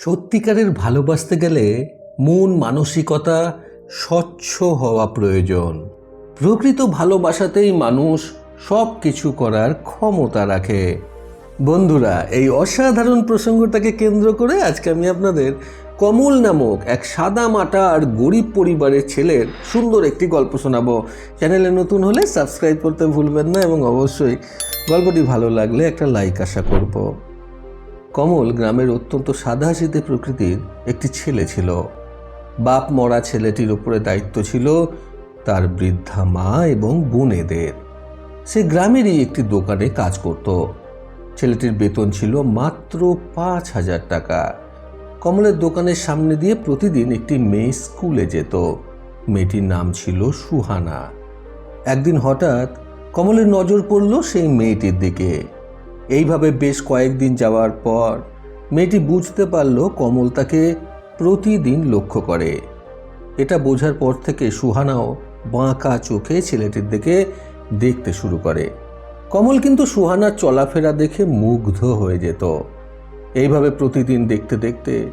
সত্যিকারের ভালোবাসতে গেলে মন, মানসিকতা স্বচ্ছ হওয়া প্রয়োজন। প্রকৃত ভালোবাসাতেই মানুষ সব কিছু করার ক্ষমতা রাখে। বন্ধুরা, এই অসাধারণ প্রসঙ্গটাকে কেন্দ্র করে আজকে আমি আপনাদের কমল নামক এক সাদা মাটা আর গরিব পরিবারের ছেলের সুন্দর একটি গল্প শোনাবো। চ্যানেলে নতুন হলে সাবস্ক্রাইব করতে ভুলবেন না এবং অবশ্যই গল্পটি ভালো লাগলে একটা লাইক আশা করব। কমল গ্রামের অত্যন্ত সাদাসিধে প্রকৃতির একটি ছেলে ছিল। বাপ মরা ছেলেটির উপরে দায়িত্ব ছিল তার বৃদ্ধা মা এবং বোনেদের। সে গ্রামেরই একটি দোকানে কাজ করত। ছেলেটির বেতন ছিল মাত্র পাঁচ হাজার টাকা। কমলের দোকানের সামনে দিয়ে প্রতিদিন একটি মেয়ে স্কুলে যেত। মেয়েটির নাম ছিল সুহানা। একদিন হঠাৎ কমলের নজর পড়ল সেই মেয়েটির দিকে। এইভাবে বেশ কয়েকদিন যাওয়ার পর মেয়েটি বুঝতে পারল কমল তাকে প্রতিদিন লক্ষ্য করে। এটা বোঝার পর থেকে সুহানাও বাঁকা চোখে ছেলেটির দিকে দেখতে শুরু করে। কমল কিন্তু সুহানার চলাফেরা দেখে মুগ্ধ হয়ে যেত। এইভাবে প্রতিদিন দেখতে দেখতে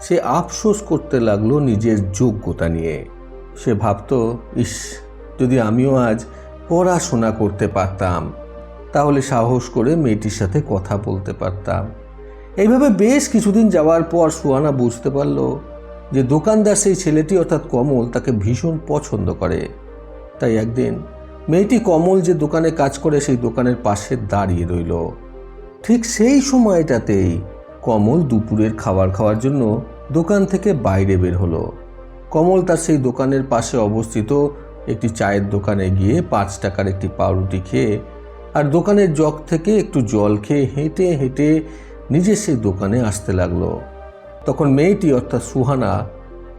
সে আফসোস করতে লাগল নিজের যোগ্যতা নিয়ে। সে ভাবতো, ইস, যদি আমিও আজ পড়াশোনা করতে পারতাম তাহলে সাহস করে মেয়েটির সাথে কথা বলতে পারতাম। এইভাবে বেশ কিছুদিন যাওয়ার পর সুহানা বুঝতে পারল যে দোকানদার সেই ছেলেটি অর্থাৎ কমল তাকে ভীষণ পছন্দ করে। তাই একদিন মেয়েটি কমল যে দোকানে কাজ করে সেই দোকানের পাশে দাঁড়িয়ে রইল। ঠিক সেই সময়টাতেই কমল দুপুরের খাবার খাওয়ার জন্য দোকান থেকে বাইরে বের হলো। কমল তার সেই দোকানের পাশে অবস্থিত একটি চায়ের দোকানে গিয়ে পাঁচ টাকার একটি পাউরুটি খেয়ে আর দোকানের জগ থেকে একটু জল খেয়ে হেঁটে হেঁটে নিজে সেই দোকানে আসতে লাগল। তখন মেয়েটি, অর্থাৎ সুহানা,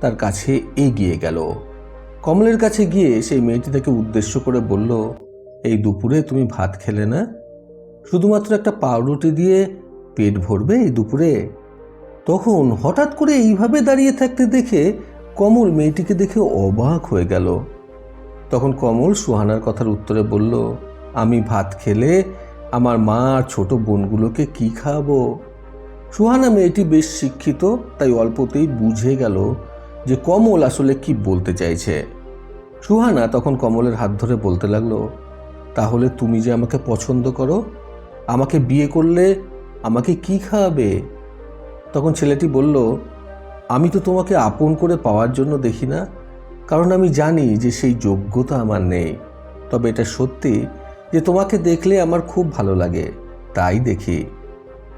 তার কাছে এগিয়ে গেল। কমলের কাছে গিয়ে সেই মেয়েটি তাকে উদ্দেশ্য করে বলল, এই দুপুরে তুমি ভাত খেলে না? শুধুমাত্র একটা পাউরুটি দিয়ে পেট ভরবে এই দুপুরে? তখন হঠাৎ করে এইভাবে দাঁড়িয়ে থাকতে দেখে কমল মেয়েটিকে দেখে অবাক হয়ে গেল। তখন কমল সুহানার কথার উত্তরে বলল আমি ভাত খেলে আমার মা আর ছোট বোনগুলোকে কি খাওয়াবো সুহানা মেয়েটি বেশ শিক্ষিত, তাই অল্পতেই বুঝে গেল যে কমল আসলে কি বলতে চাইছে। সুহানা তখন কমলের হাত ধরে বলতে লাগল, তাহলে তুমি যে আমাকে পছন্দ করো, আমাকে বিয়ে করলে আমাকে কি খাওয়াবে তখন ছেলেটি বলল, আমি তো তোমাকে আপন করে পাওয়ার জন্য দেখি না, কারণ আমি জানি যে সেই যোগ্যতা আমার নেই। তবে এটা সত্যি যে তোমাকে দেখলে আমার খুব ভালো লাগে, তাই দেখি।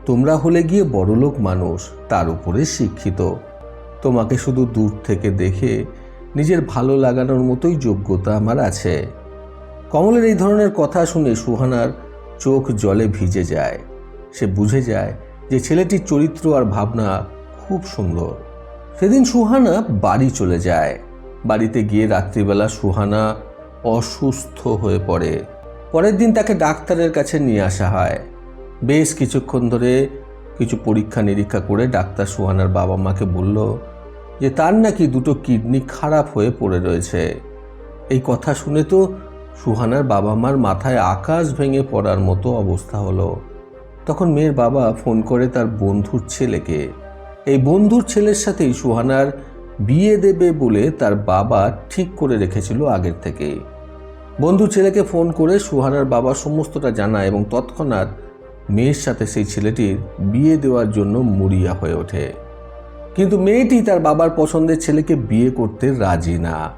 তোমরা হলে গিয়ে বড়লোক মানুষ, তার উপরে শিক্ষিত। তোমাকে শুধু দূর থেকে দেখে নিজের ভালো লাগানোর মতোই যোগ্যতা আমার আছে। কমলের এই ধরনের কথা শুনে সুহানার চোখ জলে ভিজে যায়। সে বুঝে যায় যে ছেলেটির চরিত্র আর ভাবনা খুব সুন্দর। সেদিন সুহানা বাড়ি চলে যায়। বাড়িতে গিয়ে রাত্রিবেলা সুহানা অসুস্থ হয়ে পড়ে। পরের দিন তাকে ডাক্তারের কাছে নিয়ে আসা হয়। বেশ কিছুক্ষণ ধরে কিছু পরীক্ষা নিরীক্ষা করে ডাক্তার সুহানার বাবা মাকে বলল যে, তার নাকি দুটো কিডনি খারাপ হয়ে পড়ে রয়েছে। এই কথা শুনে তো সুহানার বাবা মার মাথায় আকাশ ভেঙে পড়ার মতো অবস্থা হলো। তখন মেয়ের বাবা ফোন করে তার বন্ধুর ছেলেকে। এই বন্ধুর ছেলের সাথেই সুহানার বিয়ে দেবে বলে তার বাবা ঠিক করে রেখেছিল আগের থেকেই বন্ধু ছেলেকে ফোন করে সুহানার বাবা সমস্তটা জানায় এবং তৎক্ষণাৎ মেয়ের সাথে সেই ছেলেটির বিয়ে দেওয়ার জন্য মরিয়া হয়ে ওঠে। কিন্তু মেয়েটি তার বাবার পছন্দের ছেলেকে বিয়ে করতে রাজি না।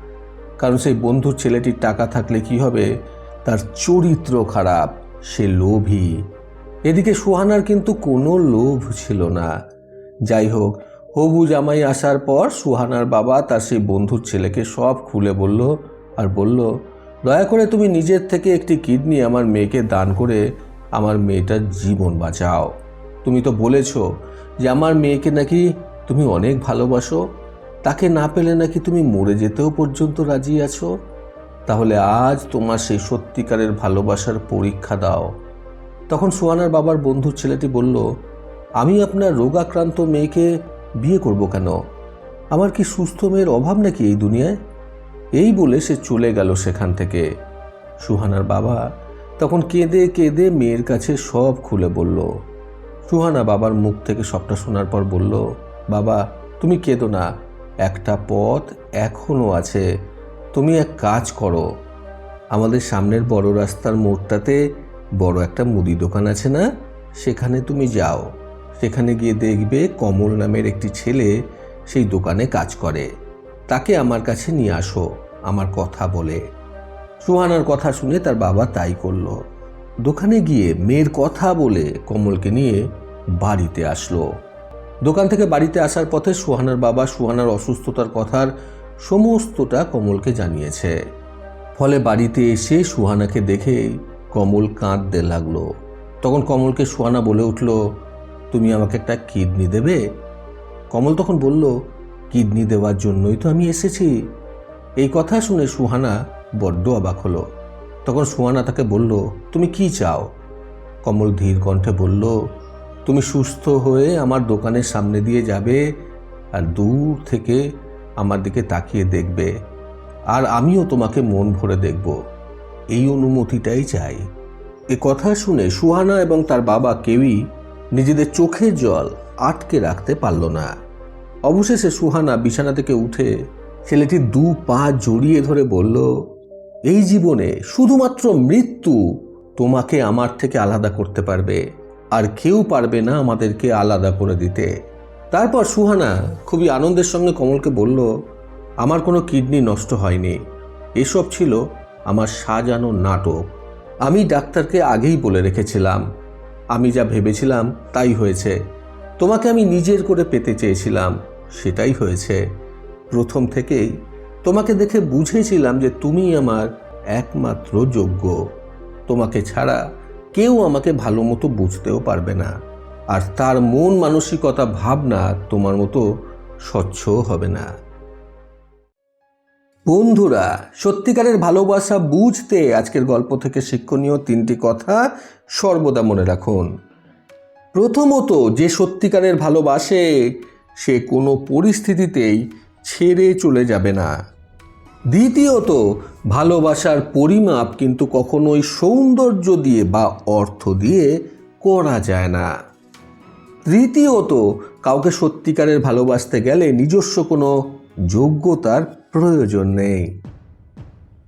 কারণ সেই বন্ধুর ছেলেটির টাকা থাকলে কি হবে? তার চরিত্র খারাপ, সে লোভী। এদিকে সুহানার কিন্তু কোনো লোভ ছিল না। যাই হোক, হবু জামাই আসার পর সুহানার বাবা তার সেই বন্ধুর ছেলেকে সব খুলে বলল আর বলল দয়া করে তুমি নিজের থেকে একটি কিডনি আমার মেয়েকে দান করে আমার মেয়েটার জীবন বাঁচাও। তুমি তো বলেছ যে আমার মেয়েকে নাকি তুমি অনেক ভালোবাসো। তাকে না পেলে নাকি তুমি মরে যেতেও পর্যন্ত রাজি আছো? তাহলে আজ তোমার সেই সত্যিকারের ভালোবাসার পরীক্ষা দাও। তখন সোয়ানার বাবার বন্ধুর ছেলেটি বলল, আমি আপনার রোগাক্রান্ত মেয়েকে বিয়ে করব কেন? আমার কি সুস্থ মেয়ের অভাব নাকি এই দুনিয়ায়? এই বলে সে চলে গেল সেখান থেকে। সুহানার বাবা তখন কেঁদে কেঁদে মেয়ের কাছে সব খুলে বলল। সুহানা বাবার মুখ থেকে সবটা শোনার পর বলল, বাবা, তুমি কেঁদো না, একটা পথ এখনও আছে। তুমি এক কাজ করো। আমাদের সামনের বড় রাস্তার মোড়টাতে বড় একটা মুদি দোকান আছে না? সেখানে তুমি যাও। সেখানে গিয়ে দেখবে কমল নামের একটি ছেলে সেই দোকানে কাজ করে। তাকে আমার কাছে নিয়ে আসো। আমার কথা বলে। সুহানার কথা শুনে তার বাবা তাই করল। দোকানে গিয়ে মেয়ের কথা বলে কমলকে নিয়ে বাড়িতে আসলো। দোকান থেকে বাড়িতে আসার পথে সুহানার বাবা সুহানার অসুস্থতার কথার সমস্তটা কমলকে জানিয়েছে। ফলে বাড়িতে এসে সুহানাকে দেখে কমল কাঁদতে লাগল। তখন কমলকে সুহানা বলে উঠল, তুমি আমাকে একটা কিডনি দেবে? কমল তখন বলল, কিডনি দেওয়ার জন্যই তো আমি এসেছি। এই কথা শুনে সুহানা বড্ড অবাক হলো। তখন সুহানা তাকে বলল, তুমি কি চাও? কমল ধীর কণ্ঠে বলল, তুমি সুস্থ হয়ে আমার দোকানের সামনে দিয়ে যাবে আর দূর থেকে আমার দিকে তাকিয়ে দেখবে। আর আমিও তোমাকে মন ভরে দেখব। এই অনুমতিটাই চাই। এ কথা শুনে সুহানা এবং তার বাবা কেউই নিজেদের চোখের জল আটকে রাখতে পারল না। অবশেষে সুহানা বিছানা থেকে উঠে ছেলেটির দু পা জড়িয়ে ধরে বলল, এই জীবনে শুধুমাত্র মৃত্যু তোমাকে আমার থেকে আলাদা করতে পারবে, আর কেউ পারবে না আমাদেরকে আলাদা করে দিতে। তারপর সুহানা খুবই আনন্দের সঙ্গে কমলকে বলল, আমার কোনো কিডনি নষ্ট হয়নি, এসব ছিল আমার সাজানো নাটক। আমি ডাক্তারকে আগেই বলে রেখেছিলাম। আমি যা ভেবেছিলাম তাই হয়েছে। তোমাকে আমি নিজের করে পেতে চেয়েছিলাম, সেটাই হয়েছে। প্রথম থেকেই তোমাকে দেখে বুঝেছিলাম যে তুমি আমার একমাত্র যোগ্য। তোমাকে ছাড়া কেউ আমাকে ভালো মতো বুঝতেও পারবে না। আর তার মন মানসিকতা ভাবনা তোমার মতো স্বচ্ছ হবে না। বন্ধুরা, সত্যিকারের ভালোবাসা বুঝতে আজকের গল্প থেকে শিক্ষণীয় তিনটি কথা সর্বদা মনে রাখুন। প্রথমত, যে সত্যিকারের ভালোবাসে, সে কোনো পরিস্থিতিতেই ছেড়ে চলে যাবে না। দ্বিতীয়ত, ভালোবাসার পরিমাপ কিন্তু কখনোই সৌন্দর্য দিয়ে বা অর্থ দিয়ে করা যায় না। তৃতীয়ত, কাউকে সত্যিকারের ভালোবাসতে গেলে নিজস্ব কোনো যোগ্যতার প্রয়োজন নেই।